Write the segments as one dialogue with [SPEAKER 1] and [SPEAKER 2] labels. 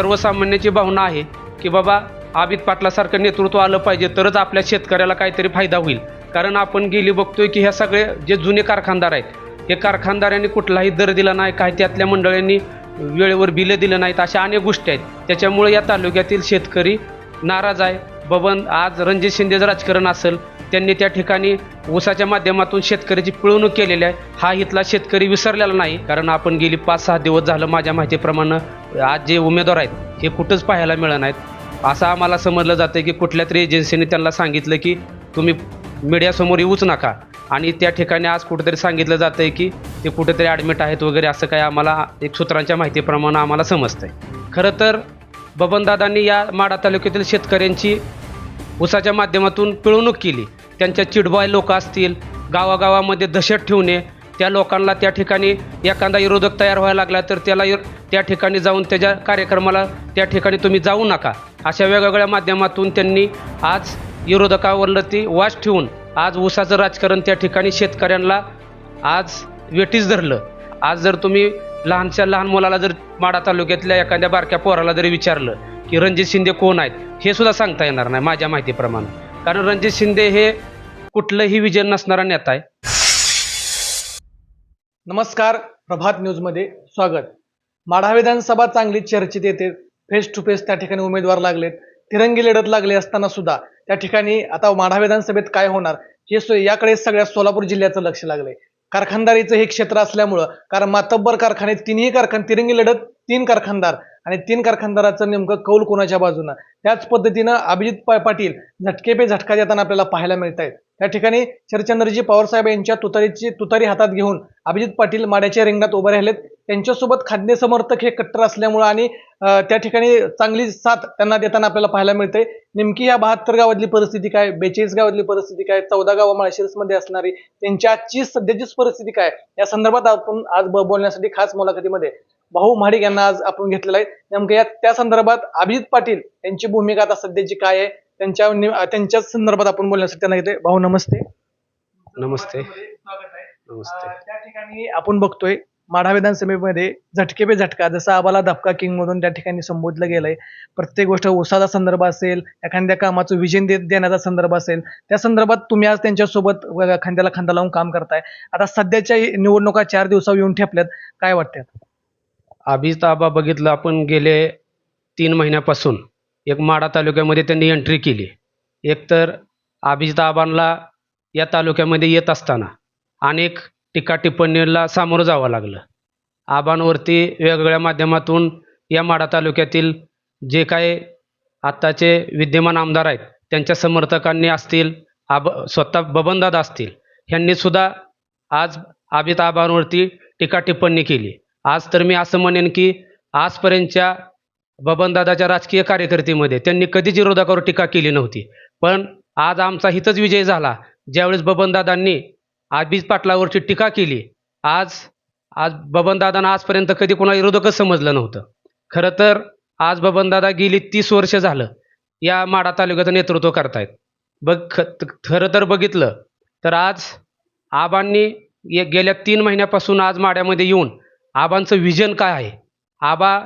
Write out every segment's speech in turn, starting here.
[SPEAKER 1] सर्वसामान्याची भावना आहे की बाबा आबिद पाटलासारखं नेतृत्व आलं पाहिजे तरच आपल्या शेतकऱ्याला काहीतरी फायदा होईल. कारण आपण गेली बघतोय की ह्या सगळे जे जुने कारखानदार आहेत हे कारखानदारांनी कुठलाही दर दिला नाही काही त्यातल्या मंडळांनी वेळेवर बिलं दिलं नाहीत अशा अनेक गोष्टी आहेत. त्याच्यामुळे या तालुक्यातील शेतकरी नाराज आहे. बबन आज रणजित शिंदेचं राजकारण असेल त्यांनी त्या ठिकाणी ऊसाच्या माध्यमातून शेतकऱ्याची पिळवणूक केलेली आहे. हा इथला शेतकरी विसरलेला नाही कारण आपण गेली पाच सहा दिवस झालं माझ्या माहितीप्रमाणे आज जे उमेदवार आहेत हे कुठंच पाहायला मिळत नाहीत. असं आम्हाला समजलं जातं की कुठल्या तरी एजन्सीने त्यांना सांगितलं की तुम्ही मीडियासमोर येऊच नका. आणि त्या ठिकाणी आज कुठेतरी सांगितलं जातं आहे की ते कुठेतरी ॲडमिट आहेत वगैरे असं काही आम्हाला एक सूत्रांच्या माहितीप्रमाणे आम्हाला समजतं आहे खरं तर बबनदादांनी या माडा तालुक्यातील शेतकऱ्यांची ऊसाच्या माध्यमातून पिळवणूक केली. त्यांच्या चिडबाय लोक असतील गावागावामध्ये दहशत ठेवणे त्या लोकांना त्या ठिकाणी एखादा विरोधक तयार व्हायला लागला तर त्याला त्या ठिकाणी जाऊन त्याच्या कार्यक्रमाला त्या ठिकाणी तुम्ही जाऊ नका. अशा वेगवेगळ्या माध्यमातून त्यांनी आज विरोधकावरलं ती वाच ठेवून आज ऊसाचं राजकारण त्या ठिकाणी शेतकऱ्यांना आज वेटीस धरलं. आज जर तुम्ही लहानशा लहान मुलाला जर माडा तालुक्यातल्या एखाद्या बारक्या पोराला जरी विचारलं की रणजित शिंदे कोण आहेत? हे सुद्धा सांगता येणार नाही माझ्या माहितीप्रमाणे. कारण रणजित शिंदे हे कुठलंही विजय नसणारा नेता आहे.
[SPEAKER 2] नमस्कार प्रभात न्यूजमध्ये स्वागत. माढा विधानसभा चांगली चर्चेत येते. फेस टू फेस त्या ठिकाणी उमेदवार लागलेत. तिरंगी लढत लागले असताना सुद्धा त्या ठिकाणी आता माढा विधानसभेत काय होणार हे याकडे सगळ्या सोलापूर जिल्ह्याचं लक्ष लागलंय. कारखानदारीचं हे क्षेत्र असल्यामुळं कारण मातब्बर कारखाने तिन्ही कारखाने तिरंगी लढत तीन कारखानदार आणि तीन कारखानदाराचं नेमकं कौल कोणाच्या बाजूनं? त्याच पद्धतीनं अभिजित पाटील झटके पे झटका देताना आपल्याला पाहायला मिळत आहेत त्या ठिकाणी शरदचंद्रजी पवारसाहेब यांच्या तुतारीची तुतारी हातात घेऊन अभिजित पाटील माड्याच्या रिंगणात उभे राहिलेत. त्यांच्यासोबत खाद्य समर्थक हे कट्टर असल्यामुळं आणि त्या ठिकाणी चांगली साथ त्यांना देताना आपल्याला पाहायला मिळते नेमकी या बहात्तर गावातली परिस्थिती काय? बेचाळीस गावातली परिस्थिती काय? चौदा गाव माळशिरसमध्ये असणारी त्यांची आजची सध्याचीच परिस्थिती काय? या संदर्भात आपण आज बोलण्यासाठी खास मुलाखतीमध्ये भाऊ महाडिक यांना आज आपण घेतलेला आहे. नेमकं या त्या संदर्भात अभिजित पाटील यांची भूमिका आता सध्याची काय आहे? त्यांच्या नि- त्यांच्या संदर्भात आपण बोलण्यासाठी त्यांना येते भाऊ नमस्ते.
[SPEAKER 1] नमस्ते.
[SPEAKER 2] स्वागत आहे.
[SPEAKER 1] नमस्ते.
[SPEAKER 2] त्या ठिकाणी आपण बघतोय माढा विधानसभेमध्ये झटके पे झटका जसं आबाला धपका किंग म्हणून त्या ठिकाणी संबोधलं गेलंय. प्रत्येक गोष्ट उसाचा संदर्भ असेल एखाद्या कामाचं विजन दे देण्याचा संदर्भ असेल त्या संदर्भात तुम्ही आज त्यांच्यासोबत खांद्याला खांदा लावून काम करताय. आता सध्याच्या निवडणुका चार दिवसावर येऊन ठेपल्यात काय वाटतात
[SPEAKER 1] अभिजित आबा बघितलं आपण गेले तीन महिन्यापासून. एक माढा तालुक्यामध्ये त्यांनी एंट्री केली. एकतर अभिजित आबांना या तालुक्यामध्ये येत असताना. अनेक टीका टिप्पणीला सामोरं जावं लागलं. आबांवरती वेगवेगळ्या माध्यमातून या माडा तालुक्यातील जे काय आत्ताचे विद्यमान आमदार आहेत त्यांच्या समर्थकांनी असतील आब स्वतः बबनदादा असतील ह्यांनीसुद्धा आज आबित आबांवरती टीका टिप्पणी केली. आज तर मी असं म्हणेन की आजपर्यंतच्या बबनदादाच्या राजकीय कार्यकर्तीमध्ये त्यांनी कधीच विरोधकावर टीका केली नव्हती. पण आज आमचा हितच विजय झाला. ज्यावेळेस बबनदादांनी आबिज पाटलावरची टीका केली. आज आज बबनदादांना आजपर्यंत कधी कोणा विरोधकच समजलं नव्हतं. खरं तर आज बबनदादा गेली तीस वर्ष झालं. या माडा तालुक्याचं नेतृत्व करतायत. बघ ख खरं तर बघितलं तर आज आबांनी ये गेल्या तीन महिन्यापासून आज माड्यामध्ये येऊन आबांचं विजन काय आहे? आबा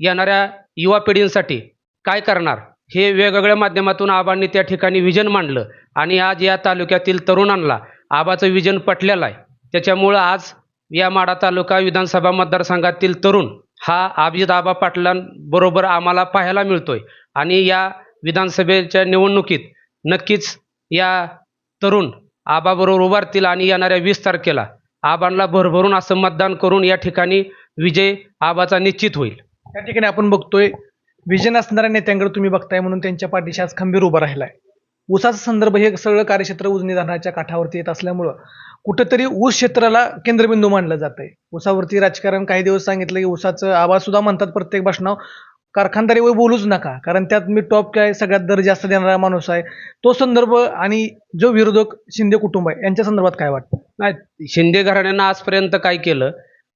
[SPEAKER 1] येणाऱ्या युवा पिढींसाठी काय करणार? हे वेगवेगळ्या माध्यमातून आबांनी त्या ठिकाणी विजन मांडलं आणि आज या तालुक्यातील तरुणांना आबाचं विजन पटलेलं आहे. त्याच्यामुळं आज या माडा तालुका विधानसभा मतदारसंघातील तरुण हा अभिजित आबा पाटलांबरोबर आम्हाला पाहायला मिळतोय. आणि या विधानसभेच्या निवडणुकीत नक्कीच या तरुण आबाबरोबर उभारतील आणि येणाऱ्या वीस तारखेला आबांना भरभरून असं मतदान करून या ठिकाणी विजय आबाचा निश्चित होईल.
[SPEAKER 2] त्या ठिकाणी आपण बघतोय विजन असणाऱ्या नेत्यांकडे तुम्ही बघताय म्हणून त्यांच्या पाठीशी आज खंबीर उभा राहिलाय. ऊसाचा संदर्भ हे सगळं कार्यक्षेत्र उजनी धरणाच्या काठावरती येत असल्यामुळं कुठंतरी ऊस क्षेत्राला केंद्रबिंदू मानलं जात आहे ऊसावरती राजकारण काही दिवस सांगितलं की ऊसाचं आवाज सुद्धा म्हणतात प्रत्येक भाषणावर. कारखानदारीवर बोलूच नका कारण त्यात मी टॉप काय सगळ्यात दर जास्त देणारा माणूस आहे. तो संदर्भ आणि जो विरोधक शिंदे कुटुंब आहे यांच्या संदर्भात काय वाटतं?
[SPEAKER 1] नाही शिंदे घराण्यानं आजपर्यंत काय केलं?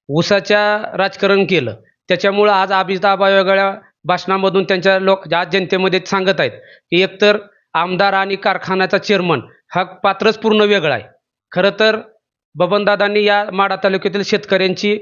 [SPEAKER 1] ऊसाच्या राजकारण केलं. त्याच्यामुळं आज अभिजिताबा वेगवेगळ्या भाषणामधून त्यांच्या लोक आज जनतेमध्ये सांगत आहेत की एकतर आमदार आणि कारखान्याचा चेअरमन हा पात्रच पूर्ण वेगळा आहे. खरं तर बबनदादांनी या माडा तालुक्यातील शेतकऱ्यांची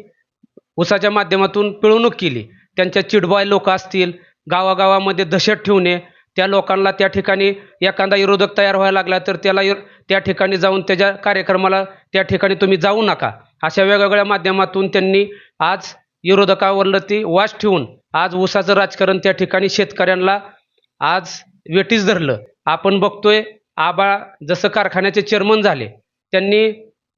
[SPEAKER 1] उसाच्या माध्यमातून पिळवणूक केली. त्यांच्या चिडबाय लोक असतील गावागावामध्ये दहशत ठेवणे त्या लोकांना त्या ठिकाणी एखादा विरोधक तयार व्हायला लागला तर त्याला त्या ठिकाणी जाऊन त्याच्या कार्यक्रमाला त्या ठिकाणी तुम्ही जाऊ नका. अशा वेगवेगळ्या माध्यमातून त्यांनी आज विरोधकावरती वास ठेवून आज ऊसाचं राजकारण त्या ठिकाणी शेतकऱ्यांना आज वेटीस धरलं. आपण बघतोय आबा जसं कारखान्याचे चेअरमन झाले त्यांनी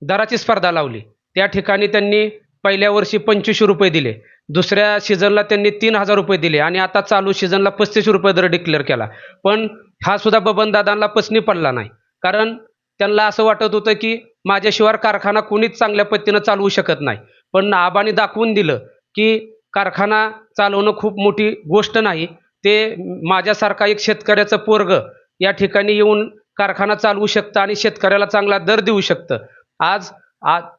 [SPEAKER 1] दराची स्पर्धा लावली. त्या ठिकाणी त्यांनी पहिल्या वर्षी पंचवीसशे रुपये दिले. दुसऱ्या सीझनला त्यांनी तीन हजार रुपये दिले आणि आता चालू सीझनला पस्तीसशे रुपये दर डिक्लेअर केला. पण हा सुद्धा बबनदादांना पसनी पडला नाही. कारण त्यांना असं वाटत होतं की माझ्याशिवाय कारखाना कोणीच चांगल्या पद्धतीनं चालवू शकत नाही. पण आबाने दाखवून दिलं की कारखाना चालवणं खूप मोठी गोष्ट नाही. ते माझ्यासारखा एक शेतकऱ्याचं पोरग या ठिकाणी येऊन कारखाना चालवू शकतं आणि शेतकऱ्याला चांगला दर देऊ शकतं. आज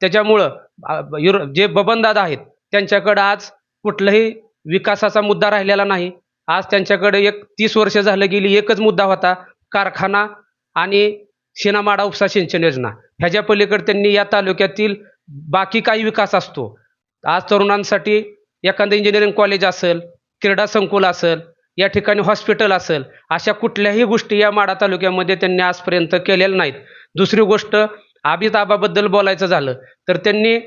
[SPEAKER 1] त्याच्यामुळं युरो- जे बबनदादा आहेत त्यांच्याकडं आज कुठलाही विकासाचा मुद्दा राहिलेला नाही. आज त्यांच्याकडे एक तीस वर्ष झालं गेली एकच मुद्दा होता कारखाना आणि शिनामाडा उपसा सिंचन योजना. ह्याच्या पलीकडे त्यांनी या तालुक्यातील बाकी काही विकास असतो. आज तरुणांसाठी एखादं इंजिनिअरिंग कॉलेज असेल क्रीडा संकुल असेल या ठिकाणी हॉस्पिटल असेल. अशा कुठल्याही गोष्टी या माडा तालुक्यामध्ये त्यांनी आजपर्यंत केलेल्या नाहीत. दुसरी गोष्ट आबिताबाबद्दल बोलायचं झालं तर त्यांनी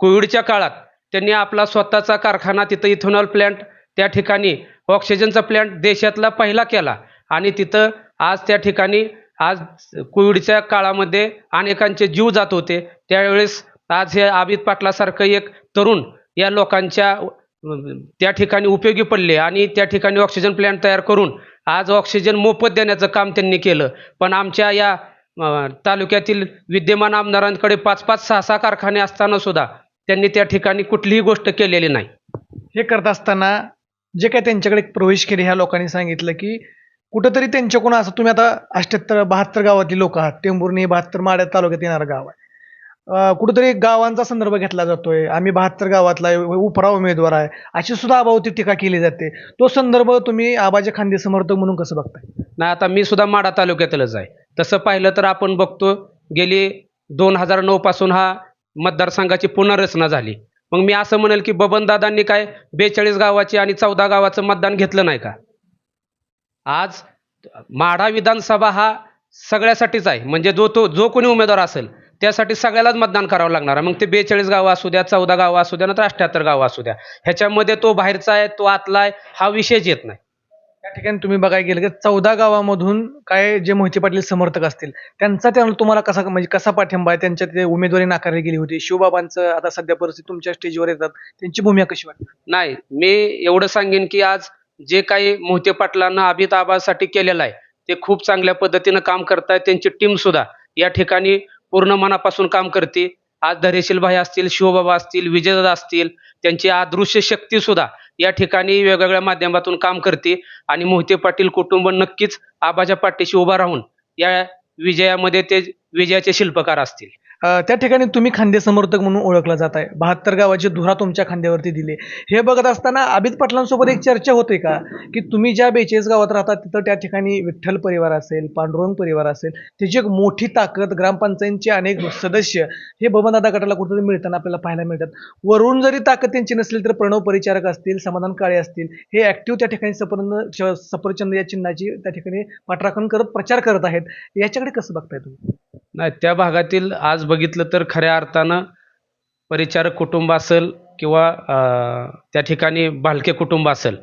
[SPEAKER 1] कोविडच्या काळात त्यांनी आपला स्वतःचा कारखाना तिथं इथेनॉल प्लॅन्ट त्या ठिकाणी ऑक्सिजनचा प्लॅन्ट देशातला पहिला केला. आणि तिथं आज त्या ठिकाणी आज कोविडच्या काळामध्ये अनेकांचे जीव जात होते. त्यावेळेस आज हे आबिद पाटलासारखं एक तरुण या लोकांच्या त्या ठिकाणी उपयोगी पडले आणि त्या ठिकाणी ऑक्सिजन प्लॅन्ट तयार करून आज ऑक्सिजन मोफत देण्याचं काम त्यांनी केलं. पण आमच्या या तालुक्यातील विद्यमान आमदारांकडे पाच पाच सहा सहा कारखाने असताना सुद्धा त्यांनी त्या ठिकाणी कुठलीही गोष्ट केलेली नाही.
[SPEAKER 2] हे करत असताना जे काही त्यांच्याकडे प्रवेश केले ह्या लोकांनी सांगितलं की कुठंतरी त्यांच्याकडून असं तुम्ही आता अष्ट्याहत्तर बहात्तर गावातली लोक आहात. टेंभुर्णी बहात्तर माड्या तालुक्यात येणारं गाव आहे. कुठंतरी गावांचा संदर्भ घेतला जातोय. आम्ही बहात्तर गावातला आहे, उपरा उमेदवार आहे. अशी सुद्धा आबावती टीका केली जाते. तो संदर्भ तुम्ही आबाजी खांदे समर्थक म्हणून कसं बघताय?
[SPEAKER 1] नाही आता मी सुद्धा माडा तालुक्यातलंच आहे. तसं पाहिलं तर आपण बघतो गेली दोन हजार नऊ पासून हा मतदारसंघाची पुनर्रचना झाली. मग मी असं म्हणेल की बबनदादांनी काय बेचाळीस गावाची आणि चौदा गावाचं मतदान घेतलं नाही का? आज माढा विधानसभा हा सगळ्यासाठीच आहे. म्हणजे जो तो जो कोणी उमेदवार असेल त्यासाठी सगळ्यालाच मतदान करावं लागणार आहे. मग ते बेचाळीस गावं असू द्या चौदा गावं असू द्या नंतर अठ्ठ्याहत्तर गावं असू द्या. ह्याच्यामध्ये तो बाहेरचा आहे तो आतला आहे हा विषयच येत नाही.
[SPEAKER 2] या ठिकाणी तुम्ही बघायला गेलं की चौदा गावामधून काय जे मोहिते पाटील समर्थक असतील त्यांचा त्या तुम्हाला कसा म्हणजे कसा पाठिंबा आहे? त्यांच्या ते उमेदवारी नाकारली गेली होती. शिवबाबांचं आता सध्या परिस्थिती तुमच्या स्टेजवर येतात. त्यांची भूमिका कशी वाटते?
[SPEAKER 1] नाही मी एवढं सांगेन की आज जे काही मोहिते पाटलांना अभित आबासाठी केलेलं आहे ते खूप चांगल्या पद्धतीनं काम करतायत. त्यांची टीम सुद्धा या ठिकाणी पूर्ण मनापासून काम करते. आज धैर्यशील भाई असतील शिवबाबा असतील विजयदादा असतील त्यांची अदृश्य शक्ती सुद्धा या ठिकाणी वेगवेगळ्या माध्यमातून काम करते. आणि मोहिते पाटील कुटुंब नक्कीच आबाच्या पाठीशी उभा राहून या विजयामध्ये ते विजयाचे शिल्पकार असतील.
[SPEAKER 2] त्या ठिकाणी तुम्ही खांदे समर्थक म्हणून ओळखला जात आहे. बहात्तर गावाची धुरा तुमच्या खांद्यावरती दिली. हे बघत असताना अभित पाटलांसोबत एक चर्चा होते का? की तुम्ही ज्या बेचाळीस गावात राहता तिथं त्या ठिकाणी विठ्ठल परिवार असेल पांडुरंग परिवार असेल त्याची एक मोठी ताकद ग्रामपंचायतचे अनेक सदस्य हे बबनदादा गटाला कुठेतरी मिळताना आपल्याला पाहायला मिळतात. वरून जरी ताकद त्यांची नसली तर प्रणव परिचारक असतील समाधान काळे असतील हे ॲक्टिव्ह त्या ठिकाणी सफरचंद श- सफरचंद या चिन्हाची त्या ठिकाणी पाठराखण करत प्रचार करत आहेत. याच्याकडे कसं बघताय तुम्ही?
[SPEAKER 1] नाही त्या भागातील आज बघितलं तर खऱ्या अर्थानं परिचारक कुटुंब असेल किंवा त्या ठिकाणी भालके कुटुंब असेल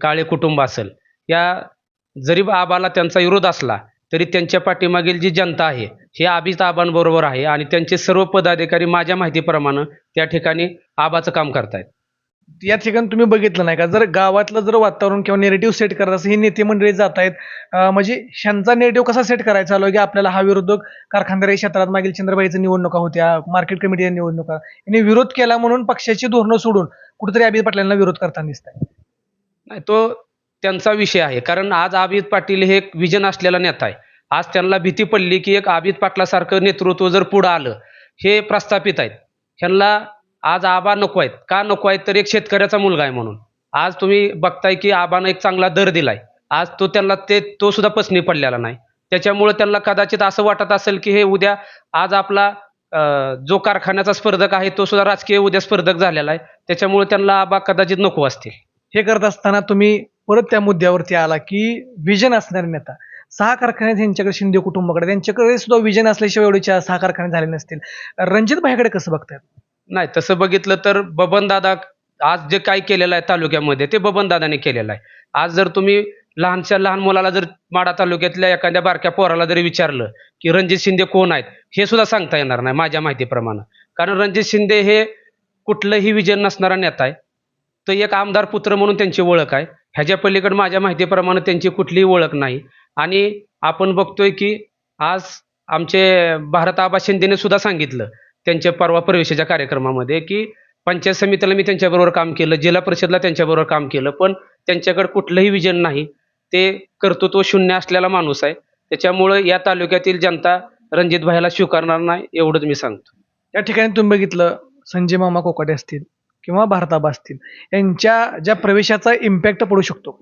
[SPEAKER 1] काळे कुटुंब असेल या जरी आबाला त्यांचा विरोध असला तरी त्यांच्या पाठीमागील जी जनता आहे हे आबीच आबांबरोबर आहे आणि त्यांचे सर्व पदाधिकारी माझ्या माहितीप्रमाणे त्या ठिकाणी आबाचं काम करतायत.
[SPEAKER 2] या ठिकाणी तुम्ही बघितलं नाही का? जर गावातलं जर वातावरण किंवा नेरेटिव्ह सेट करत असं हे नेते मंडळी जात आहेत. म्हणजे ह्यांचा नेरेटिव्ह कसा सेट करायचा आलो की आपल्याला हा विरोधक कारखानदारी क्षेत्रात मागील चंद्रबाईचं निवडणुका होत्या मार्केट कमिटीच्या निवडणुका. यांनी विरोध केला म्हणून पक्षाची धोरणं सोडून कुठेतरी अभिजित पाटलांना विरोध करताना दिसत आहे
[SPEAKER 1] नाही तो त्यांचा विषय आहे. कारण आज आबिद पाटील हे एक विजन असलेला नेता आहे. आज त्यांना भीती पडली की एक आबिद पाटलासारखं नेतृत्व जर पुढं आलं हे प्रस्थापित आहेत. ह्यांना आज आबा नको आहेत. का नको आहेत? तर एक शेतकऱ्याचा मुलगा आहे म्हणून. आज तुम्ही बघताय की आबानं एक चांगला दर दिलाय. आज तो त्यांना ते तो सुद्धा पसनी पडलेला नाही. त्याच्यामुळे त्यांना कदाचित असं वाटत असेल की हे उद्या आज आपला जो कारखान्याचा स्पर्धक आहे तो सुद्धा राजकीय उद्या स्पर्धक झालेला आहे. त्याच्यामुळे त्यांना आबा कदाचित नको असतील.
[SPEAKER 2] हे करत असताना तुम्ही परत त्या मुद्द्यावरती आला की विजन असणारे नेता. सहा कारखाने त्यांच्याकडे यांच्याकडे शिंदे कुटुंबाकडे त्यांच्याकडे सुद्धा विजन असल्याशिवाय एवढे सहा कारखाने झाले नसतील. रणजित भाईकडे कसं बघतात
[SPEAKER 1] नाही तसं बघितलं तर बबनदादा आज जे काय केलेलं आहे तालुक्यामध्ये ते बबनदादाने केलेलं आहे. आज जर तुम्ही लहानशा लहान मुलाला जर माडा तालुक्यातल्या एखाद्या बारक्या पोराला जरी विचारलं की रणजित शिंदे कोण आहेत हे सुद्धा सांगता येणार नाही माझ्या माहितीप्रमाणे. कारण रणजित शिंदे हे कुठलंही विजन नसणारा नेता आहे. तो एक आमदार पुत्र म्हणून त्यांची ओळख आहे. ह्याच्या पलीकडे माझ्या माहितीप्रमाणे त्यांची कुठलीही ओळख नाही. आणि आपण बघतोय की आज आमचे भारत आबा शिंदेने सुद्धा सांगितलं त्यांच्या परवा प्रवेशाच्या कार्यक्रमामध्ये की पंचायत समितीला मी त्यांच्याबरोबर काम केलं जिल्हा परिषदला त्यांच्याबरोबर काम केलं पण त्यांच्याकडे कुठलंही विजन नाही. ते कर्तृत्व शून्य असलेला माणूस आहे. त्याच्यामुळं या तालुक्यातील जनता रणजित भाईला स्वीकारणार नाही एवढंच मी सांगतो.
[SPEAKER 2] या ठिकाणी तुम्ही बघितलं संजय मामा कोकाटे असतील किंवा भारताबा असतील यांच्या ज्या प्रवेशाचा इम्पॅक्ट पडू शकतो?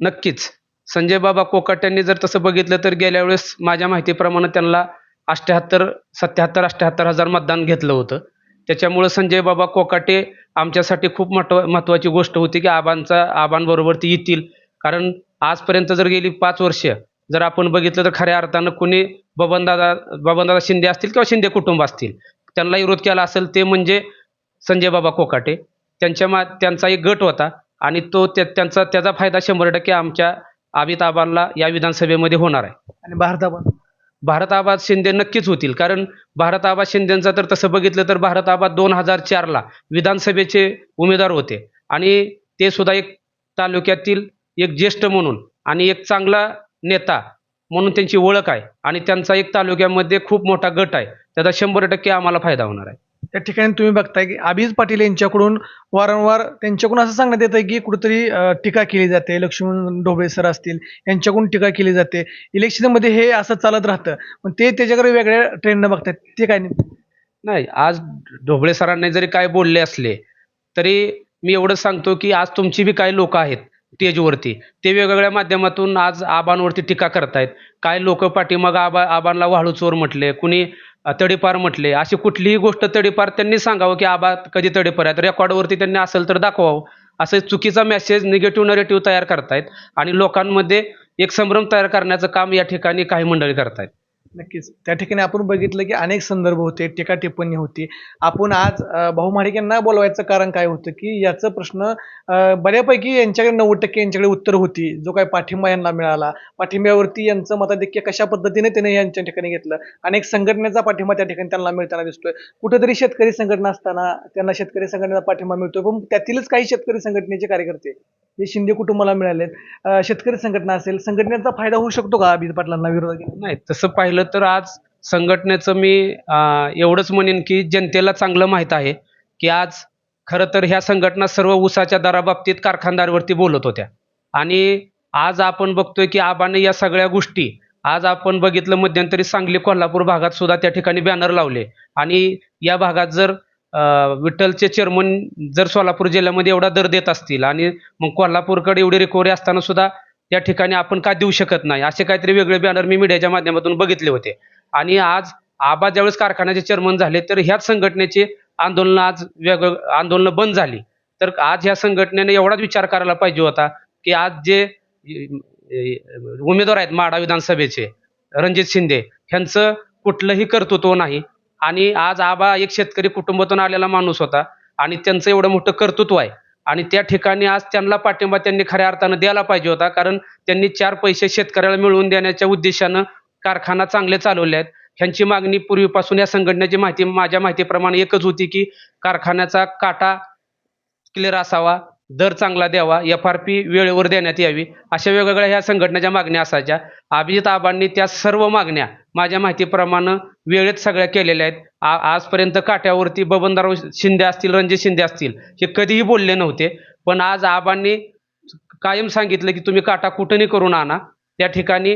[SPEAKER 1] नक्कीच. संजय बाबा कोकाट्यांनी जर तसं बघितलं तर गेल्या वेळेस माझ्या माहितीप्रमाणे त्यांना अठ्ठ्याहत्तर सत्याहत्तर अठ्ठ्याहत्तर हजार मतदान घेतलं होतं. त्याच्यामुळं संजय बाबा कोकाटे आमच्यासाठी खूप महत्त्व महत्त्वाची गोष्ट होती की आबांचा आबांबरोबर ती येतील. कारण आजपर्यंत जर गेली पाच वर्ष जर आपण बघितलं तर खऱ्या अर्थानं कोणी बबनदादा बबनदादा शिंदे असतील किंवा शिंदे कुटुंब असतील त्यांना विरोध केला असेल ते म्हणजे संजय बाबा कोकाटे. त्यांच्या मा त्यांचा एक गट होता आणि तो त्या त्यांचा त्याचा फायदा शंभर टक्के आमच्या आबित या विधानसभेमध्ये होणार आहे.
[SPEAKER 2] आणि भारताबाद
[SPEAKER 1] भारत आबाद शिंदे नक्कीच होतील. कारण भारत आबाद शिंदेंचा तर तसं बघितलं तर भारत आबाद दोन हजार चारला विधानसभेचे उमेदवार होते. आणि ते सुद्धा एक तालुक्यातील एक ज्येष्ठ म्हणून आणि एक चांगला नेता म्हणून त्यांची ओळख आहे. आणि त्यांचा एक तालुक्यामध्ये खूप मोठा गट आहे. त्याचा शंभर टक्के आम्हाला फायदा होणार आहे.
[SPEAKER 2] त्या ठिकाणी तुम्ही बघताय की अभिज पाटील यांच्याकडून वारंवार त्यांच्याकडून असं सांगण्यात येतं की कुठेतरी टीका केली जाते. लक्ष्मण ढोबळे सर असतील यांच्याकडून टीका केली जाते. इलेक्शनमध्ये हे असं चालत राहतं. पण ते त्याच्याकडे वेगळ्या ट्रेंडनं बघतात ते काय नाही.
[SPEAKER 1] नाही आज ढोबळे सरांनी जरी काय बोलले असले तरी मी एवढंच सांगतो की आज तुमची बी काही लोक आहेत स्टेजवरती ते वेगवेगळ्या माध्यमातून आज आबांवरती टीका करतायत. काय लोक पाठीमाग आबा आबांना वाळू चोर म्हटले कुणी तडीपार म्हटले. अशी कुठलीही गोष्ट तडीपार त्यांनी सांगावं की आबा कधी तडीपार आहेत? रेकॉर्डवरती त्यांनी असेल तर दाखवावं. असं चुकीचा मेसेज निगेटिव्ह नरेटिव्ह तयार करतायत आणि लोकांमध्ये एक संभ्रम तयार करण्याचं काम या ठिकाणी काही मंडळी करतायत.
[SPEAKER 2] नक्कीच. त्या ठिकाणी आपण बघितलं की अनेक संदर्भ होते टीका टिप्पणी होती. आपण आज अं, भाऊ महाडिक यांना बोलवायचं कारण काय होतं की याचा प्रश्न अं, बऱ्यापैकी यांच्याकडे नव्वद टक्के यांच्याकडे उत्तर होती जो काय पाठिंबा यांना मिळाला. पाठिंब्यावरती यांचं मताधिक्य कशा पद्धतीने त्याने यांच्या ठिकाणी घेतलं? अनेक संघटनेचा पाठिंबा त्या ठिकाणी त्यांना मिळताना दिसतोय. कुठेतरी शेतकरी संघटना असताना त्यांना शेतकरी संघटनेचा पाठिंबा मिळतोय. पण त्यातीलच काही शेतकरी संघटनेचे कार्यकर्ते हे शिंदे कुटुंबाला मिळालेत. अं, शेतकरी संघटना असेल संघटनेचा फायदा होऊ शकतो का अभिज पाटलांना विरोध?
[SPEAKER 1] नाही तसं पाहिलं तर आज संघटनेचं मी एवढंच म्हणेन की जनतेला चांगलं माहीत आहे की आज खरं तर ह्या संघटना सर्व ऊसाच्या दराबाबतीत कारखानदारवरती बोलत होत्या. आणि आज आपण बघतोय की आबाने या सगळ्या गोष्टी आज आपण बघितलं मध्यंतरी सांगली कोल्हापूर भागात सुद्धा त्या ठिकाणी बॅनर लावले. आणि या भागात जर विठ्ठलचे चेअरमन जर सोलापूर जिल्ह्यामध्ये एवढा दर देत असतील आणि मग कोल्हापूरकडे एवढी रिकव्हरी असताना सुद्धा त्या ठिकाणी आपण का देऊ शकत नाही? असे काहीतरी वेगळे बॅनर मी मीडियाच्या माध्यमातून बघितले होते. आणि आज आबा ज्यावेळेस कारखान्याचे चेअरमन झाले तर ह्याच संघटनेचे आंदोलन आज वेगवेग आंदोलनं बंद झाली. तर आज ह्या संघटनेने एवढाच विचार करायला पाहिजे होता की आज जे उमेदवार आहेत माडा विधानसभेचे रणजित शिंदे ह्यांचं कुठलंही कर्तृत्व नाही. आणि आज आबा एक शेतकरी कुटुंबातून आलेला माणूस होता आणि त्यांचं एवढं मोठं कर्तृत्व आहे. आणि त्या ठिकाणी आज त्यांना पाठिंबा त्यांनी खऱ्या अर्थानं द्यायला पाहिजे होता कारण त्यांनी चार पैसे शेतकऱ्याला मिळवून देण्याच्या उद्देशानं कारखाना चांगले चालवले आहेत. ह्यांची मागणी पूर्वीपासून या संघटनेची माहिती माझ्या माहितीप्रमाणे एकच होती की कारखान्याचा काटा क्लिअर असावा दर चांगला द्यावा एफ आर पी वेळेवर देण्यात यावी अशा वेगवेगळ्या ह्या संघटनेच्या मागण्या असायच्या. अभिजित आबांनी त्या सर्व मागण्या माझ्या माहितीप्रमाणे वेळेत सगळ्या केलेल्या आहेत. आ आजपर्यंत काट्यावरती बबनदार शिंदे असतील रणजित शिंदे असतील हे कधीही बोलले नव्हते. पण आज आबांनी कायम सांगितलं की तुम्ही काटा कुठंही करून आणा. त्या ठिकाणी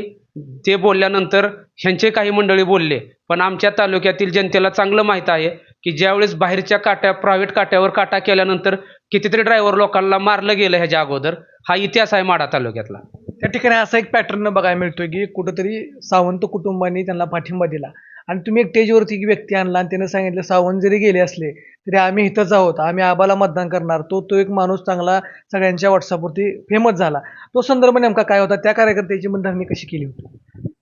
[SPEAKER 1] ते बोलल्यानंतर ह्यांचे काही मंडळी बोलले. पण आमच्या तालुक्यातील जनतेला चांगलं माहीत आहे की ज्यावेळेस बाहेरच्या काट्या प्रायव्हेट काट्यावर काटा केल्यानंतर कितीतरी ड्रायव्हर लोकांना मारलं गेलं ह्याच्या अगोदर हा इतिहास आहे माडा तालुक्यातला.
[SPEAKER 2] त्या ठिकाणी असा एक पॅटर्न बघायला मिळतोय की कुठंतरी सावंत कुटुंबांनी त्यांना पाठिंबा दिला. आणि तुम्ही एक स्टेजवरती एक व्यक्ती आणला आणि त्यानं सांगितलं सावंत जरी गेले असले तरी आम्ही इथंच आहोत. आम्ही आबाला मतदान करणार. तो तो एक माणूस चांगला सगळ्यांच्या व्हॉट्सअपवरती फेमस झाला. तो संदर्भ नेमका काय होता? त्या कार्यकर्त्याची मनधरणी कशी केली होती?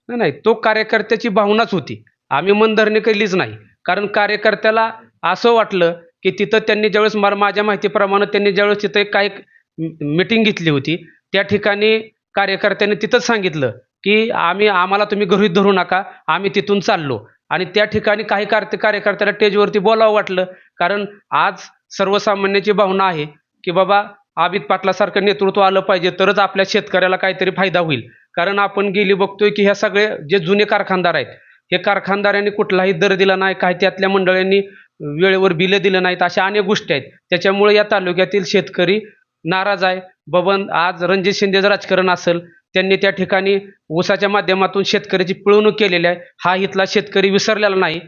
[SPEAKER 1] नाही नाही. तो कार्यकर्त्याची भावनाच होती. आम्ही मनधरणी केलीच नाही. कारण कार्यकर्त्याला असं वाटलं की तिथं त्यांनी ज्यावेळेस मला माझ्या माहितीप्रमाणे त्यांनी ज्यावेळेस तिथं एक काही मिटिंग घेतली होती त्या ठिकाणी कार्यकर्त्यांनी तिथंच सांगितलं की आम्ही आम्हाला तुम्ही गृहीत धरू नका आम्ही तिथून चाललो. आणि त्या ठिकाणी काही कार्य कार्यकर्त्याला स्टेजवरती बोलावं वाटलं. कारण आज सर्वसामान्याची भावना आहे की बाबा आबित पाटलासारखं नेतृत्व आलं पाहिजे तरच आपल्या शेतकऱ्याला काहीतरी फायदा होईल. कारण आपण गेली बघतोय की ह्या सगळे जे जुने कारखानदार आहेत हे कारखानदारांनी कुठलाही दर दिला नाही काही त्यातल्या मंडळांनी वेळेवर बिलं दिलं नाहीत अशा अनेक गोष्टी आहेत. त्याच्यामुळे या तालुक्यातील शेतकरी नाराज आहे. बबन आज रणजित शिंदेचं राजकारण असेल त्यांनी त्या ठिकाणी ऊसाच्या माध्यमातून शेतकऱ्याची पिळवणूक केलेली आहे. हा इथला शेतकरी विसरलेला नाही.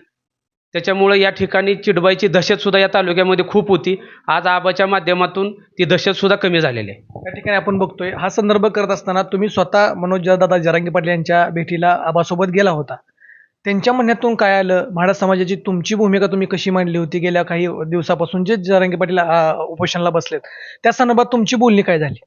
[SPEAKER 1] त्याच्यामुळे या ठिकाणी चिडबाईची दहशत सुद्धा या तालुक्यामध्ये खूप होती. आज आबाच्या माध्यमातून ती दहशत सुद्धा कमी झालेली आहे.
[SPEAKER 2] त्या ठिकाणी आपण बघतोय हा संदर्भ करत असताना तुम्ही स्वतः मनोज दादा जरांगे पाटील यांच्या भेटीला आबासोबत गेला होता. त्यांच्या म्हणण्यातून काय आलं? म्हाडा समाजाची तुमची भूमिका तुम्ही कशी मांडली होती? गेल्या काही दिवसापासून जे जरांगे पाटील उपोषणाला बसलेत त्या संदर्भात तुमची बोलणी काय झाली?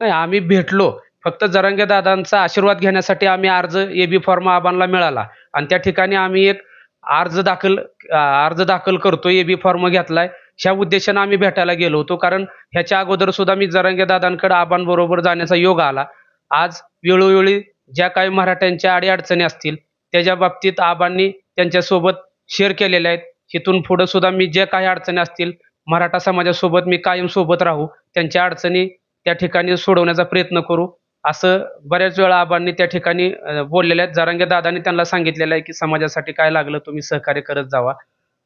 [SPEAKER 1] नाही आम्ही भेटलो. फक्त जरांगे दादांचा आशीर्वाद घेण्यासाठी आम्ही अर्ज ए बी फॉर्म आबांना मिळाला. आणि त्या ठिकाणी आम्ही एक अर्ज दाखल अर्ज दाखल करतो ए बी फॉर्म घेतलाय. ह्या उद्देशानं आम्ही भेटायला गेलो होतो. कारण ह्याच्या अगोदर सुद्धा मी जरांगे दादांकडे आबांबरोबर जाण्याचा योग आला. आज वेळोवेळी ज्या काही मराठ्यांच्या अडीअडचणी असतील त्याच्या बाबतीत आबांनी त्यांच्यासोबत शेअर केलेल्या आहेत. इथून पुढं सुद्धा मी ज्या काही अडचणी असतील मराठा समाजासोबत मी कायम सोबत राहू त्यांच्या अडचणी त्या ठिकाणी सोडवण्याचा प्रयत्न करू. असं बऱ्याच वेळा आबांनी त्या ठिकाणी बोललेल्या बोललेले आहेत. जरांगे दादांनी त्यांना सांगितलेलं आहे की समाजासाठी काय लागलं तुम्ही सहकार्य करत जावा.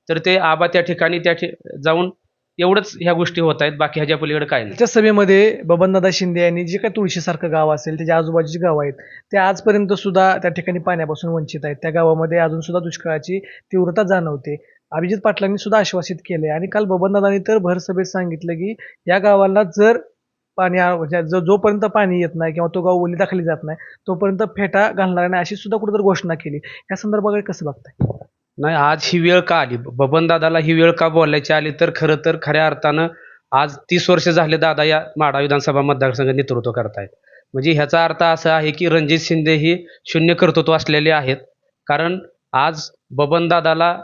[SPEAKER 1] तर ते आबा त्या ठिकाणी त्या ठि जाऊन एवढंच ह्या गोष्टी होत आहेत. बाकी ह्याच्या पलीकडे काय नाही.
[SPEAKER 2] सभेमध्ये बबनदादा शिंदे यांनी जे काही तुळशीसारखं गाव असेल त्याच्या आजूबाजूची गावं आहेत ते आजपर्यंत सुद्धा त्या ठिकाणी पाण्यापासून वंचित आहेत. त्या गावामध्ये अजून सुद्धा दुष्काळाची तीव्रता जाणवते. अभिजित पाटलांनी सुद्धा आश्वासित केले आणि काल बबनदादांनी तर भरसभेत सांगितलं की या गावाला जर पाणी आ- म्हणजे जो जोपर्यंत पाणी येत नाही किंवा तो गाव ओली दाखली जात नाही तोपर्यंत फेटा घालणार नाही अशी सुद्धा कुठेतरी घोषणा केली. या संदर्भाकडे कसं बघताय?
[SPEAKER 1] नाही आज ही वेळ का आली? बबन दादाला ही वेळ का बोलायची आली? तर खरं तर खऱ्या अर्थानं आज तीस वर्ष झाले दादा या माडा विधानसभा मतदारसंघ नेतृत्व करतायत. म्हणजे ह्याचा अर्थ असा आहे की रणजित शिंदे ही शून्य कर्तृत्व असलेले आहेत. कारण आज बबन दादाला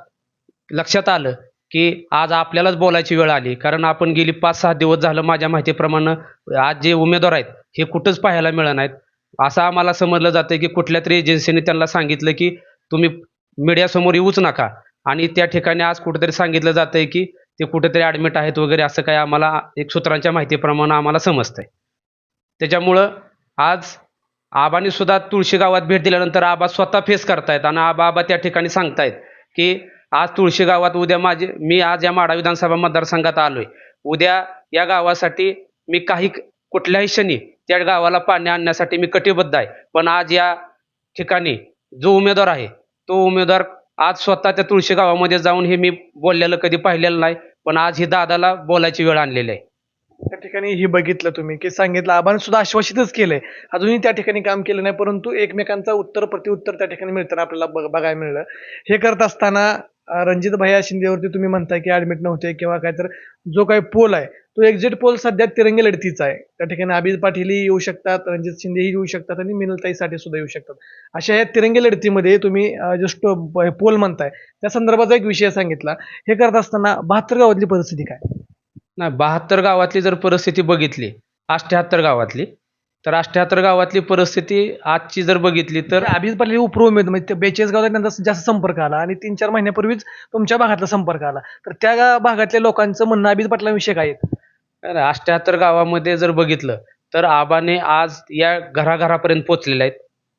[SPEAKER 1] लक्षात आलं की आज आपल्यालाच बोलायची वेळ आली. कारण आपण गेली पाच सहा दिवस झालं माझ्या माहितीप्रमाणे आज जे उमेदवार आहेत हे कुठंच पाहायला मिळत नाहीत. असं आम्हाला समजलं जातं की कुठल्या तरी एजन्सीने त्यांना सांगितलं की तुम्ही मीडियासमोर येऊच नका. आणि त्या ठिकाणी आज कुठेतरी सांगितलं जातंय की ते कुठेतरी ॲडमिट आहेत वगैरे असं काही आम्हाला एक सूत्रांच्या माहितीप्रमाणे आम्हाला समजतंय. त्याच्यामुळं आज आबांनी सुद्धा तुळशी गावात भेट दिल्यानंतर आबा स्वतः फेस करतायत आणि आबा आबा त्या ठिकाणी सांगतायत की आज तुळशी गावात उद्या माझे मी आज या माडा विधानसभा मतदारसंघात आलोय. उद्या या गावासाठी मी काही कुठल्याही क्षणी त्या गावाला पाणी आणण्यासाठी मी कटिबद्ध आहे. पण आज या ठिकाणी जो उमेदवार आहे तो उमेदवार आज स्वतः त्या तुळशी गावामध्ये जाऊन हे मी बोललेलं कधी पाहिलेलं नाही पण आज ही दादाला बोलायची वेळ आणलेली आहे.
[SPEAKER 2] त्या ठिकाणी हे बघितलं तुम्ही की सांगितलं आबाने सुद्धा आश्वासितच केलंय. अजूनही त्या ठिकाणी काम केलं नाही परंतु एकमेकांचा उत्तर प्रतिउत्तर त्या ठिकाणी मिळताना आपल्याला बघ- बघायला मिळलं. हे करत असताना रणजित भैया शिंदेवरती तुम्ही म्हणताय की ऍडमिट नव्हते किंवा काय तर जो काही पोल आहे तो एक्झिट पोल सध्या तिरंगी लढतीचा आहे. त्या ठिकाणी अभिजित पाटीलही येऊ शकतात रणजित शिंदेही येऊ शकतात आणि मिनलताईसाठी सुद्धा येऊ शकतात. अशा या तिरंगी लढतीमध्ये तुम्ही जस्ट पोल म्हणताय त्या संदर्भाचा एक विषय सांगितला. हे करत असताना बहात्तर गावातली परिस्थिती काय?
[SPEAKER 1] नाही बहात्तर गावातली जर परिस्थिती बघितली अठ्ठ्याहत्तर गावातली तर अठ्ठ्याहत्तर गावातली परिस्थिती आजची जर बघितली तर
[SPEAKER 2] तर अभिजित पाटील उपरो उमेद म्हणजे बेचाळीस गावात त्यांचा जास्त संपर्क आला आणि तीन चार महिन्यापूर्वीच तुमच्या भागातला संपर्क आला. तर त्या गा- भागातल्या लोकांचं म्हणणं अभिजित पाटलांविषयी काय आहे?
[SPEAKER 1] अठ्ठ्याहत्तर गावामध्ये जर बघितलं तर आबाने आज या घराघरापर्यंत पोचलेले आहेत.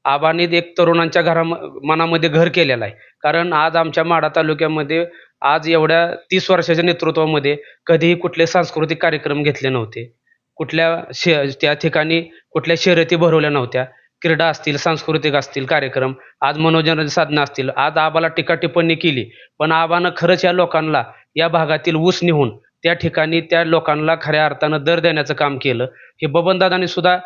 [SPEAKER 1] आबाने एक तरुणांच्या घरा मनामध्ये घर केलेलं आहे. कारण आज आमच्या माढा तालुक्यामध्ये आज एवढ्या तीस वर्षाच्या नेतृत्वामध्ये कधीही कुठले सांस्कृतिक कार्यक्रम घेतले नव्हते. कुठल्या शे त्या ठिकाणी कुठल्या शर्यती भरवल्या नव्हत्या. क्रीडा असतील सांस्कृतिक असतील कार्यक्रम आज मनोरंजन साधनं असतील आज आबाला टीका टिप्पणी केली पण आबानं खरंच या लोकांना या भागातील ऊस निहून त्या ठिकाणी त्या लोकांना खऱ्या अर्थानं दर देण्याचं काम केलं. हे बबनदादांनी सुद्धा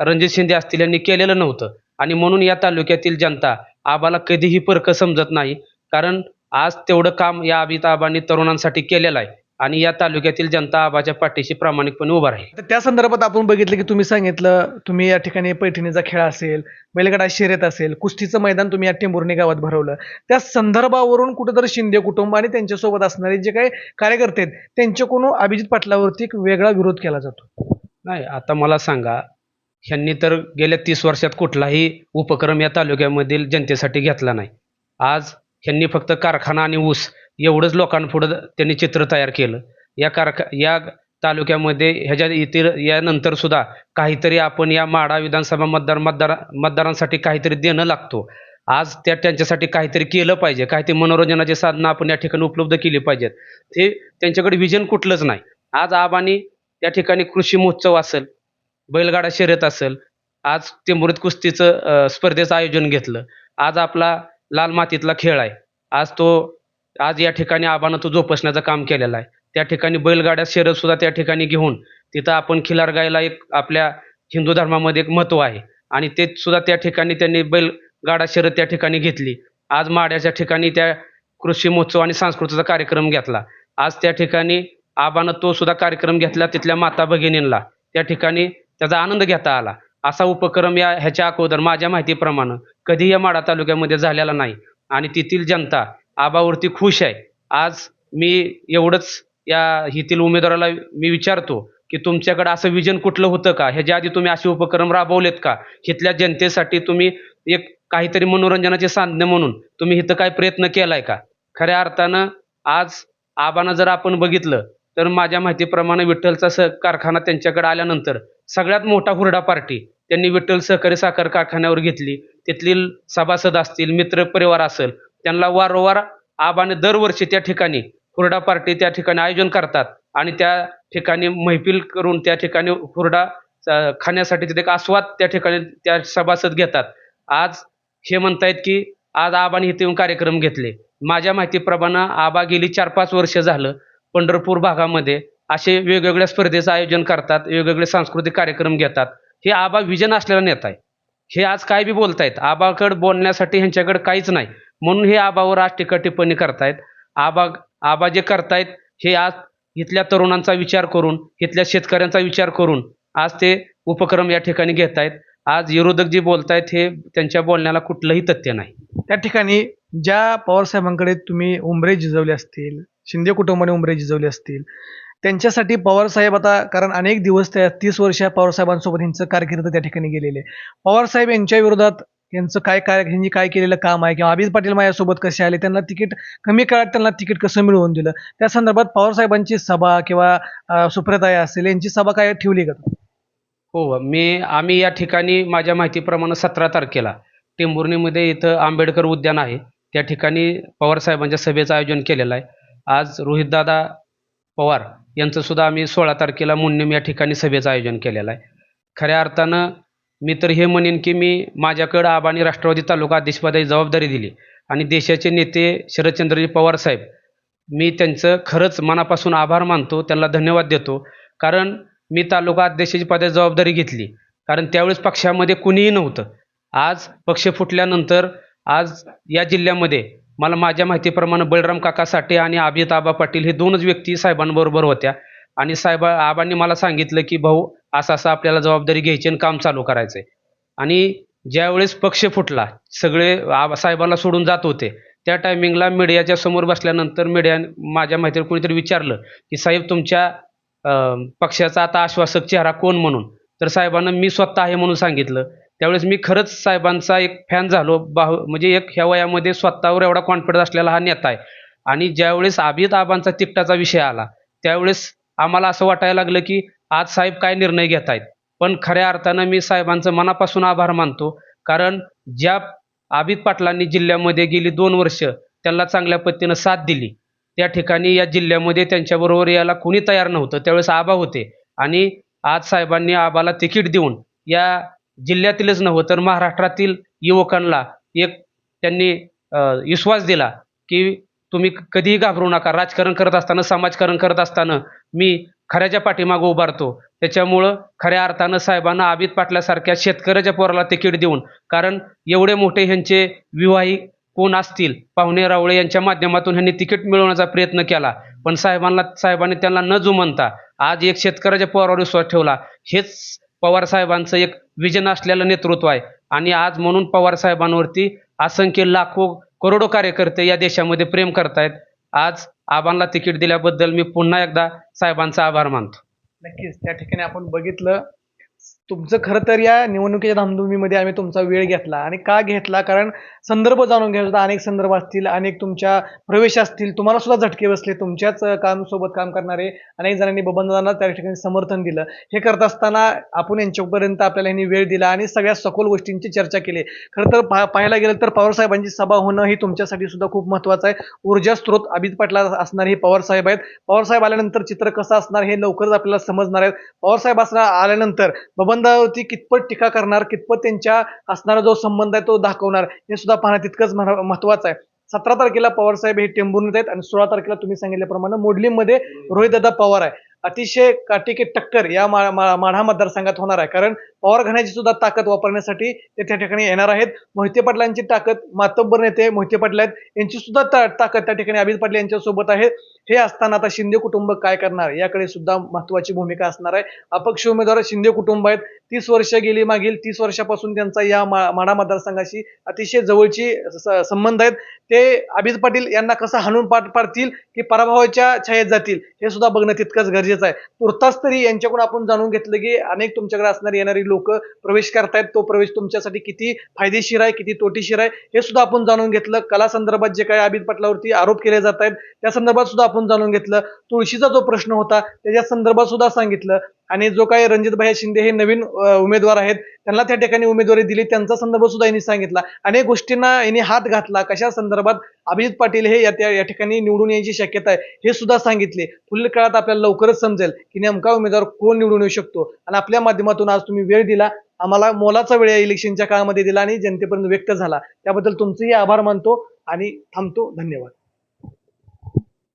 [SPEAKER 1] रणजित शिंदे असतील यांनी केलेलं नव्हतं. आणि म्हणून या तालुक्यातील जनता आबाला कधीही परकं समजत नाही. कारण आज तेवढं काम या अभिताबांनी तरुणांसाठी केलेलं आहे. आणि या तालुक्यातील जनता आबाच्या पाठीशी प्रामाणिकपणे उभा राहील.
[SPEAKER 2] तर त्या संदर्भात आपण बघितलं की तुम्ही सांगितलं तुम्ही या ठिकाणी पैठणीचा खेळ असेल बैलगाडा शर्यत असेल कुस्तीचं मैदान तुम्ही या टेंभुर्णी गावात भरवलं. त्या संदर्भावरून कुठेतरी शिंदे कुटुंब आणि त्यांच्यासोबत असणारे जे काही कार्यकर्ते आहेत त्यांच्याकडून अभिजित पाटलावरती एक वेगळा विरोध केला जातो.
[SPEAKER 1] नाही आता मला सांगा ह्यांनी तर गेल्या तीस वर्षात कुठलाही उपक्रम या तालुक्यामधील जनतेसाठी घेतला नाही. आज ह्यांनी फक्त कारखाना आणि ऊस एवढंच लोकांपुढं त्यांनी चित्र तयार केलं. या कारखा या तालुक्यामध्ये ह्याच्या इतर यानंतर सुद्धा काहीतरी आपण या माढा विधानसभा मतदार मतदार मतदारांसाठी काहीतरी देणं लागतो. आज त्या त्यांच्यासाठी काहीतरी केलं पाहिजे. काहीतरी मनोरंजनाची साधनं आपण या ठिकाणी उपलब्ध केली पाहिजेत. ते त्यांच्याकडे विजन कुठलंच नाही. आज आबानी त्या ठिकाणी कृषी महोत्सव असेल बैलगाडा शर्यत असेल आज टेंभुरीत कुस्तीचं स्पर्धेचं आयोजन घेतलं. आज आपला लाल मातीतला खेळ आहे. आज तो आज या ठिकाणी आबानं तो जोपासण्याचं काम केलेलं आहे. त्या ठिकाणी बैलगाड्या शर्यत सुद्धा त्या ठिकाणी घेऊन तिथं आपण खिलार गायला एक आपल्या हिंदू धर्मामध्ये एक महत्त्व आहे. आणि ते सुद्धा त्या ठिकाणी त्यांनी बैलगाडा शर्यत त्या ठिकाणी घेतली. आज माड्याच्या ठिकाणी त्या कृषी महोत्सव आणि सांस्कृतीचा कार्यक्रम घेतला. आज त्या ठिकाणी आबानं तो सुद्धा कार्यक्रम घेतला तिथल्या माता भगिनींना त्या ठिकाणी त्याचा आनंद घेता आला. असा उपक्रम या ह्याच्या अगोदर माझ्या माहितीप्रमाणे कधी या माढा तालुक्यामध्ये झालेला नाही. आणि तेथील जनता आबावरती खुश आहे. आज मी एवढंच या येथील उमेदवाराला मी विचारतो की तुमच्याकडं असं विजन कुठलं होतं का? ह्याच्या आधी तुम्ही असे उपक्रम राबवलेत का? इथल्या जनतेसाठी तुम्ही एक काहीतरी मनोरंजनाचे साधने म्हणून तुम्ही इथं काय प्रयत्न केलाय का? खऱ्या अर्थानं आज आबानं जर आपण बघितलं तर माझ्या माहितीप्रमाणे विठ्ठलचा स कारखाना त्यांच्याकडे आल्यानंतर सगळ्यात मोठा हुरडा पार्टी त्यांनी विठ्ठल सहकारी साखर कारखान्यावर घेतली. तिथली सभासद असतील मित्र परिवार असेल त्यांना वारंवार आबाने दरवर्षी त्या ठिकाणी हुरडा पार्टी त्या ठिकाणी आयोजन करतात आणि त्या ठिकाणी मैफिल करून त्या ठिकाणी हुरडा खाण्यासाठी तिथे एक आस्वाद त्या ठिकाणी त्या सभासद घेतात. आज हे म्हणतायत की आज आबाने इथे येऊन कार्यक्रम घेतले. माझ्या माहितीप्रमाणे आबा गेली चार पाच वर्ष झालं पंढरपूर भागामध्ये असे वेगवेगळ्या स्पर्धेचं आयोजन करतात वेगवेगळे सांस्कृतिक कार्यक्रम घेतात. हे आबा विजन असलेला नेता आहे. हे आज काय बी बोलतायत आबाकडे बोलण्यासाठी ह्यांच्याकडे काहीच नाही. म्हणून हे आबावर आज टीका टिप्पणी करतायत. आबा आबा जे करतायत हे आज इथल्या तरुणांचा विचार करून इथल्या शेतकऱ्यांचा विचार करून आज ते उपक्रम या ठिकाणी घेत आहेत आज विरोधक जे बोलतायत हे त्यांच्या बोलण्याला कुठलंही तथ्य नाही.
[SPEAKER 2] त्या ठिकाणी ज्या पवारसाहेबांकडे तुम्ही उंबरे जिजवले असतील शिंदे कुटुंबाने उंबरे जिजवले असतील त्यांच्यासाठी पवारसाहेब आता कारण अनेक दिवस त्या तीस वर्ष पवारसाहेबांसोबत यांचं कारकीर्द त्या ठिकाणी गेलेले. पवारसाहेब यांच्या विरोधात यांचं काय काय यांनी काय केलेलं काम आहे? किंवा अभिज पाटील माझ्यासोबत कसे आले? त्यांना तिकीट कमी काळात त्यांना तिकीट कसं मिळवून दिलं? त्या संदर्भात पवारसाहेबांची सभा किंवा सुप्रताई असेल यांची सभा काय ठेवली का?
[SPEAKER 1] हो मी आम्ही या ठिकाणी माझ्या माहितीप्रमाणे सतरा तारखेला टेंभुर्णीमध्ये इथं आंबेडकर उद्यान आहे. त्या ठिकाणी पवारसाहेबांच्या सभेचं आयोजन केलेलं आहे. आज रोहितदादा पवार यांचंसुद्धा आम्ही सोळा तारखेला मुन्नेम या ठिकाणी सभेचं आयोजन केलेलं आहे. खऱ्या अर्थानं मी तर हे म्हणेन की मी माझ्याकडं आबानी राष्ट्रवादी तालुका अध्यक्षपदाची जबाबदारी दिली. आणि देशाचे नेते शरदचंद्रजी पवार साहेब मी त्यांचं खरंच मनापासून आभार मानतो त्यांना धन्यवाद देतो. कारण मी तालुका अध्यक्षाची पदाची जबाबदारी घेतली. कारण त्यावेळेस पक्षामध्ये कुणीही नव्हतं. आज पक्ष फुटल्यानंतर आज या जिल्ह्यामध्ये मला माझ्या माहितीप्रमाणे बलराम काका साठे आणि अभिजित आबा पाटील हे दोनच व्यक्ती साहेबांबरोबर होत्या. आणि साहेबा आबांनी मला सांगितलं की भाऊ असं असं आपल्याला जबाबदारी घ्यायची आणि काम चालू करायचं आहे आणि ज्यावेळेस पक्ष फुटला सगळे आबा साहेबांना सोडून जात होते त्या टायमिंगला मीडियाच्या समोर बसल्यानंतर मीडिया माझ्या माहितीवर कोणीतरी विचारलं की साहेब तुमच्या पक्षाचा आता आश्वासक चेहरा कोण म्हणून? तर साहेबांना मी स्वतः आहे म्हणून सांगितलं. त्यावेळेस मी खरंच साहेबांचा एक फॅन झालो बाहू म्हणजे एक ह्या वयामध्ये स्वतःवर एवढा कॉन्फिडन्स असलेला हा नेता आहे. आणि ज्यावेळेस आबिद आबांचा तिकटाचा विषय आला त्यावेळेस आम्हाला असं वाटायला लागलं की आज साहेब काय निर्णय घेत आहेत पण खऱ्या अर्थानं मी साहेबांचं मनापासून आभार मानतो. कारण ज्या आबिद पाटलांनी जिल्ह्यामध्ये गेली दोन वर्ष त्यांना चांगल्या पद्धतीनं साथ दिली. त्या ठिकाणी या जिल्ह्यामध्ये त्यांच्याबरोबर याला कोणी तयार नव्हतं. त्यावेळेस आबा होते. आणि आज साहेबांनी आबाला तिकीट देऊन या जिल्ह्यातीलच नव्हं तर महाराष्ट्रातील युवकांना एक त्यांनी विश्वास दिला की तुम्ही कधीही घाबरू नका. राजकारण करत असताना समाजकारण करत असताना मी खऱ्याच्या पाठीमागं उभारतो. त्याच्यामुळं खऱ्या अर्थानं साहेबांना आबिद पाटल्यासारख्या शेतकऱ्याच्या पोराला तिकीट देऊन कारण एवढे मोठे ह्यांचे विवाहिक कोण असतील? पाहुणे रावळे यांच्या माध्यमातून ह्यांनी तिकीट मिळवण्याचा प्रयत्न केला. पण साहेबांना साहेबांनी त्यांना न जुमनता आज एक शेतकऱ्याच्या पोरावर विश्वास ठेवला. हेच पवार साहेबांचं एक विजन असलेलं नेतृत्व आहे. आणि आज म्हणून पवार साहेबांवरती असंख्य लाखो करोडो कार्यकर्ते या देशामध्ये प्रेम करतायत. आज आबांना तिकीट दिल्याबद्दल मी पुन्हा एकदा साहेबांचा आभार मानतो.
[SPEAKER 2] नक्कीच. त्या ठिकाणी आपण बघितलं तुमचं खरं तर या निवडणुकीच्या धामधुमीमध्ये आम्ही तुमचा वेळ घेतला आणि का घेतला? कारण संदर्भ जाणून घ्यायचा होता. अनेक संदर्भ असतील अनेक तुमच्या प्रवेश असतील. तुम्हाला सुद्धा झटके बसले. तुमच्याच कामसोबत काम सोबत काम करणारे अनेक जणांनी बबनदादांना त्या ठिकाणी समर्थन दिलं. हे करत असताना आपण यांच्यापर्यंत आपल्याला यांनी वेळ दिला आणि सगळ्या सखोल गोष्टींची चर्चा केली. खरं तर पा- पाहायला गेलं तर पवारसाहेबांची सभा होणं ही तुमच्यासाठी सुद्धा खूप महत्त्वाचं आहे. ऊर्जा स्रोत अभित पाटला असणारे हे पवारसाहेब आहेत. पवारसाहेब आल्यानंतर चित्र कसं असणार हे लवकरच आपल्याला समजणार आहेत. पवारसाहेब असणार आल्यानंतर बबन संबंधावरती कितपत टीका करणार कितपत त्यांच्या असणारा जो संबंध आहे तो दाखवणार हे सुद्धा पाहणं तितकंच महत्वाचं आहे. सतरा तारखेला पवारसाहेब हे टेंभूर येत आहेत आणि सोळा तारखेला तुम्ही सांगितल्याप्रमाणे मोडलीमध्ये रोहितदादा पवार आहे. अतिशय काटेकी टक्कर या माढा मतदारसंघात होणार आहे. कारण पॉवर घराण्याची सुद्धा ताकद वापरण्यासाठी ते त्या ठिकाणी येणार आहेत. मोहिते पाटलांची ताकद मातब्बर नेते मोहिते पाटील आहेत. यांची सुद्धा ता- ताकद त्या ठिकाणी अभित पाटील यांच्यासोबत आहे. हे असताना आता शिंदे कुटुंब काय करणार? याकडे सुद्धा महत्वाची भूमिका असणार आहे. अपक्ष उमेदवार शिंदे कुटुंब आहेत. तीस वर्ष गेली मागील तीस वर्षापासून त्यांचा या मा- मतदारसंघाशी अतिशय जवळची स- संबंध आहेत. ते अभित पाटील यांना कसं हाणून पाठ पाडतील की पराभवाच्या छायेत जातील हे सुद्धा बघणं तितकंच गरजेचं आहे. तुर्तास तरी यांच्याकडून आपण जाणून घेतलं की अनेक तुमच्याकडे असणारी येणारी लोक लोक प्रवेश करतायत तो प्रवेश तुमच्यासाठी किती फायदेशीर आहे किती तोटीशीर आहे हे सुद्धा आपण जाणून घेतलं. कला संदर्भात जे काही अभित पटलावरती आरोप केले जात आहेत त्या संदर्भात सुद्धा आपण जाणून घेतलं. तुळशीचा जो प्रश्न होता त्याच्या संदर्भात सुद्धा सांगितलं. आणि जो काही रणजितभाई शिंदे हे नवीन उमेदवार आहेत त्यांना त्या ठिकाणी उमेदवारी दिली. त्यांचा संदर्भ सुद्धा यांनी सांगितला. अनेक गोष्टींना यांनी हात घातला. कशा संदर्भात अभिजित पाटील हे या त्या- या ठिकाणी निवडून यायची शक्यता आहे हे सुद्धा सांगितले. पुढील काळात आपल्याला लवकरच समजेल की नेमका उमेदवार कोण निवडून येऊ शकतो. आणि आपल्या माध्यमातून आज तुम्ही वेळ दिला आम्हाला मोलाचा वेळ इलेक्शनच्या काळामध्ये दिला आणि जनतेपर्यंत व्यक्त झाला. त्याबद्दल तुमचेही आभार मानतो आणि थांबतो. धन्यवाद.